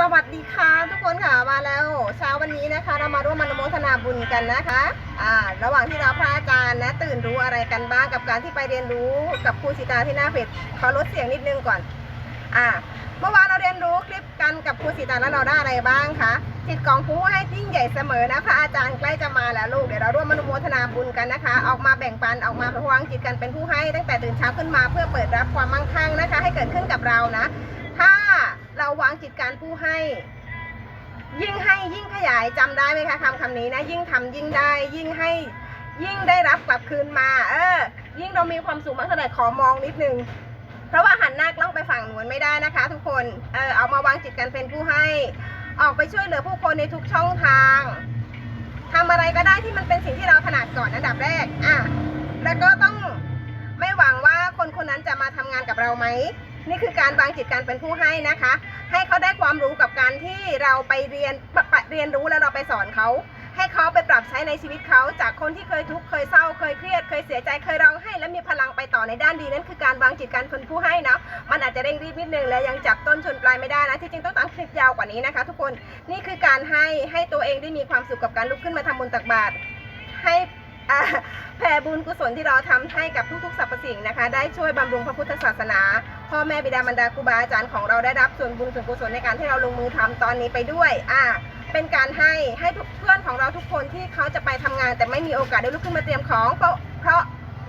สวัสดีค่ะทุกคนค่ะมาแล้วเช้าวันนี้นะคะ เรามาร่วมอนุโมทนาบุญกันนะคะอ่าระหว่างที่เราพระอาจารย์นะตื่นรู้อะไรกันบ้างกับการที่ไปเรียนรู้กับครูสิตาที่หน้าเพจขอลดเสียงนิดนึงก่อนอ่าเมื่อวานเราเรียนรู้คลิปกันกับครูสิตาแล้วเราได้อะไรบ้างคะจิตของผู้ให้ยิ่งใหญ่เสมอนะคะอาจารย์ใกล้จะมาแล้วลูกเดี๋ยวเราร่วมอนุโมทนาบุญกันนะคะ ออกมาแบ่งปันออกมาพวังจิตกันเป็นผู้ให้ตั้งแต่ตื่นเช้าขึ้นมาเพื่อเปิดรับความมั่งคั่งนะคะ ให้เกิดขึ้นกับเรานะ เราวางจิตการผู้ให้ ยิ่งให้ยิ่งขยายจำได้ไหมคะคำคำนี้นะ ยิ่งทำยิ่งได้ ยิ่งให้ยิ่งได้รับกลับคืนมา เออ ยิ่งเรามีความสุขมากเท่าไหร่ขอมองนิดนึงเพราะว่าหันหน้ากล้องไปฝั่งหนวนไม่ได้นะคะ ทุกคน เออเอามาวางจิตกันเป็นผู้ให้ ออกไปช่วยเหลือผู้คนในทุกช่องทางทำอะไรก็ได้ที่มันเป็นสิ่งที่เราถนัดก่อนอันดับแรก อะ แล้วก็ต้องไม่หวังว่าคนคนนั้นจะมาทำงานกับเราไหม นี่คือการวางจิตการเป็นผู้ให้นะคะ ให้เขาได้ความรู้กับการที่เราไปเรียนปะปะเรียนรู้แล้วเราไปสอนเขา ให้เขาไปปรับใช้ในชีวิตเขา จากคนที่เคยทุกข์เคยเศร้าเคยเครียด เคยเสียใจเคยร้องไห้และมีพลังไปต่อในด้านดีนั่นคือการวางจิตการคนผู้ให้นะมันอาจจะเร่งรีบนิดนึงและยังจับต้นชนปลายไม่ได้นะที่จริงต้องตั้งคลิปยาวกว่านี้นะคะ ทุกคนนี่คือการให้ให้ตัวเองได้มีความสุขกับการลุกขึ้นมาทำบุญตักบาตรให้ แผ่บุญกุศลที่เราทำให้กับทุกๆสรรพสิ่งนะคะ ได้ช่วยบำรุงพระพุทธศาสนา พ่อแม่บิดามารดาครูบาอาจารย์ของเราได้รับส่วนบุญส่วนกุศลในการที่เราลงมือทำตอนนี้ไปด้วยอ่าเป็นการให้ให้ทุกเพื่อนของเราทุกคนที่เขาจะไปทำงาน แต่ไม่มีโอกาสได้ลุกขึ้นมาเตรียมของเพราะเพราะ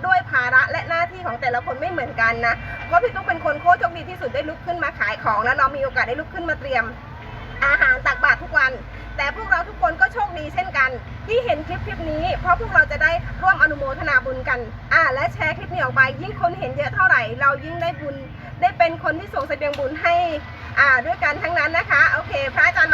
ด้วยภาระและหน้าที่ของแต่ละคนไม่เหมือนกันนะว่าะพี่ตุ๊กเป็นคนโคตรโชคดีที่สุดได้ลุกขึ้นมาขายของ แล้วเรามีโอกาสได้ลุกขึ้นมาเตรียมอาหารตักบาตรทุกวัน แต่พวกเราทุกคนก็โชคดีเช่นกัน ที่เห็นคลิปคลิปนี้ เพราะพวกเราจะได้ร่วมอนุโมทนาบุญกันอ่าและแชร์คลิปนี้ออกไป ยิ่งคนเห็นเยอะเท่าไหร่ เรายิ่งได้บุญ ได้เป็นคนที่ส่งเสบียงบุญให้อ่าด้วยกันทั้งนั้นนะคะ โอเค พระอาจาร